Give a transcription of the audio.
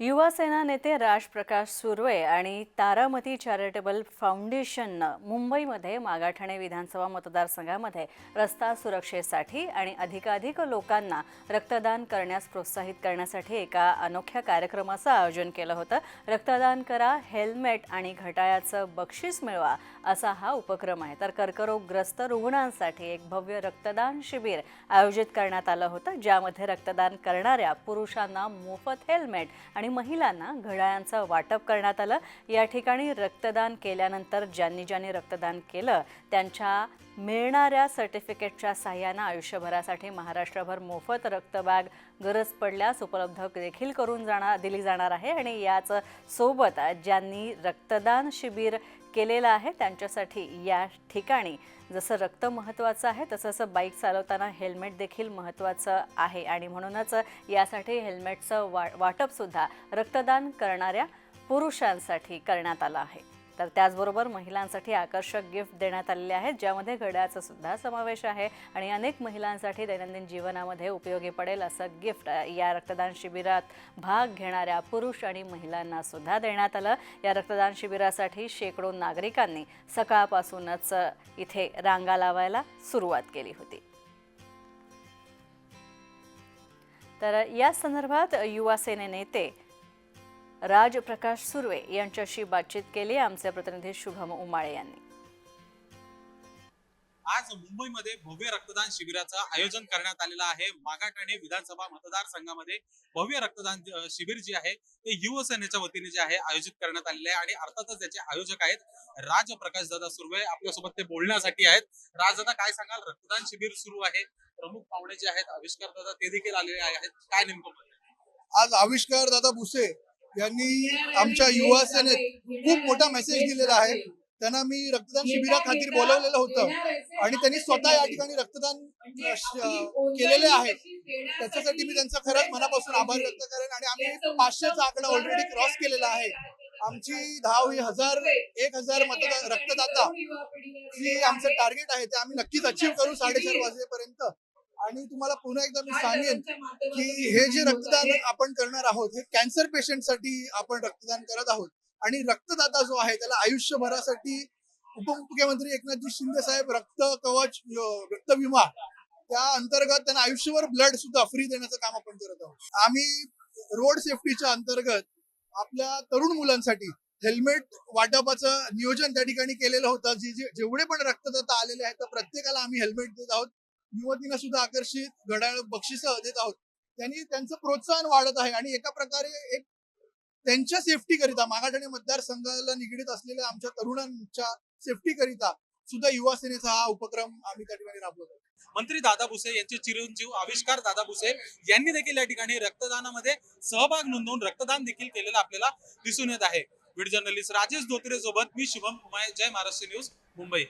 युवा सेना नेते राजप्रकाश सुर्वे आणि तारामती चॅरिटेबल फाउंडेशननं मुंबईमध्ये मागाठाणे विधानसभा मतदारसंघामध्ये रस्ता सुरक्षेसाठी आणि अधिकाधिक लोकांना रक्तदान करण्यास प्रोत्साहित करण्यासाठी एका अनोख्या कार्यक्रमाचं आयोजन केलं होतं. रक्तदान करा हेल्मेट आणि घटाळ्याचं बक्षीस मिळवा असा हा उपक्रम आहे. तर कर्करोगग्रस्त रुग्णांसाठी एक भव्य रक्तदान शिबिर आयोजित करण्यात आलं होतं ज्यामध्ये रक्तदान करणाऱ्या पुरुषांना मोफत हेल्मेट आणि महिलांना घड्याळांचं वाटप करण्यात आलं. या ठिकाणी रक्तदान केल्यानंतर ज्यांनी ज्यांनी रक्तदान केलं त्यांच्या मिळणाऱ्या सर्टिफिकेटच्या सहाय्यानं आयुष्यभरासाठी महाराष्ट्रभर मोफत रक्तबॅग गरज पडल्यास उपलब्ध देखील करून जाणार दिली जाणार आहे. आणि याच सोबत ज्यांनी रक्तदान शिबिर केलेलं आहे. त्यांच्यासाठी या ठिकाणी जसं रक्त महत्त्वाचं आहे तसंच बाईक चालवताना हेल्मेट देखील महत्त्वाचं आहे. आणि म्हणूनच यासाठी हेल्मेटचं वा वाटपसुद्धा रक्तदान करणाऱ्या पुरुषांसाठी करण्यात आलं आहे. तर त्याचबरोबर महिलांसाठी आकर्षक गिफ्ट देण्यात आलेले आहेत ज्यामध्ये घड्याचा सुद्धा समावेश आहे आणि अनेक महिलांसाठी दैनंदिन जीवनामध्ये उपयोगी पडेल असं गिफ्ट या रक्तदान शिबिरात भाग घेणाऱ्या पुरुष आणि महिलांना सुद्धा देण्यात आलं. या रक्तदान शिबिरासाठी शेकडो नागरिकांनी सकाळपासूनच इथे रांगा लावायला सुरुवात केली होती. तर या संदर्भात युवा सेने नेते राज प्रकाश सुर्वे यांच्याशी बातचीत केली. आमचे प्रतिनिधी शुभम उमाळे यांनी. आज मुंबईमध्ये भव्य रक्तदान शिबिराचं आयोजन करण्यात आलेलं आहे. मागाठाणे विधानसभा मतदारसंघामध्ये भव्य रक्तदान शिबिर जे आहे ते युवसेनेच्या वतीने जे आहे आयोजित करण्यात आलेले आहे. आणि अर्थातच त्याचे आयोजक आहेत राज प्रकाश दादा सुर्वे. आपल्यासोबत ते बोलण्यासाठी आहेत. राज दादा काय सांगाल? रक्तदान शिबिर सुरू आहे. प्रमुख पाहुणे जे आहेत आविष्कार दादा ते देखील आलेले आहेत. काय नेमकं? आज आविष्कार दादा भुसे यांनी आमच्या युवा सेनेत खूप मोठा मेसेज दिलेला आहे. त्यांना मी रक्तदान शिबिराखातीर बोलवलेलं होतं. आणि त्यांनी स्वतः या ठिकाणी रक्तदान केलेले आहेत. त्याच्यासाठी मी त्यांचा खरंच मनापासून आभार व्यक्त करेन. आणि आम्ही पाचशेचा आकडा ऑलरेडी क्रॉस केलेला आहे. आमची धाव ही हजार एक हजार मतदा रक्तदाता ही आमचं टार्गेट आहे. ते आम्ही नक्कीच अचीव्ह करू साडेचार वाजेपर्यंत. आणि तुम्हाला पुन्हा एकदा मी सांगेन की हे जे रक्तदान आपण करणार आहोत हे कॅन्सर पेशंटसाठी आपण रक्तदान करत आहोत. आणि रक्तदाता जो आहे त्याला आयुष्यभरासाठी उपमुख्यमंत्री एकनाथजी शिंदे साहेब रक्त कवच रक्त विमा त्या अंतर्गत त्यांना आयुष्यभर ब्लड सुद्धा फ्री देण्याचं काम आपण करत आहोत. आम्ही रोड सेफ्टीच्या अंतर्गत आपल्या तरुण मुलांसाठी हेल्मेट वाटपाचं नियोजन त्या ठिकाणी केलेलं होतं. जे जेवढे पण रक्तदाता आलेले आहेत त्या प्रत्येकाला आम्ही हेल्मेट देत आहोत. युवतींना सुद्धा आकर्षित घड्याळ बक्षिस देत आहोत. त्यांनी त्यांचं प्रोत्साहन वाढत आहे आणि एका प्रकारे एक त्यांच्या सेफ्टी करिता मागाठाणे मतदारसंघाला निगडीत असलेल्या आमच्या तरुणांच्या सेफ्टी करिता सुद्धा युवा सेनेचा हा उपक्रम आम्ही त्या ठिकाणी राबवतो मंत्री दादा भुसे यांचे चिरंजीव आविष्कार दादा भुसे यांनी देखील या ठिकाणी रक्तदानामध्ये सहभाग नोंदवून रक्तदान देखील केलेलं आपल्याला दिसून येत आहे. व्हिडिओ जर्नलिस्ट राजेश धोत्रे सोबत मी शुभम कुमार जय महाराष्ट्र न्यूज मुंबई.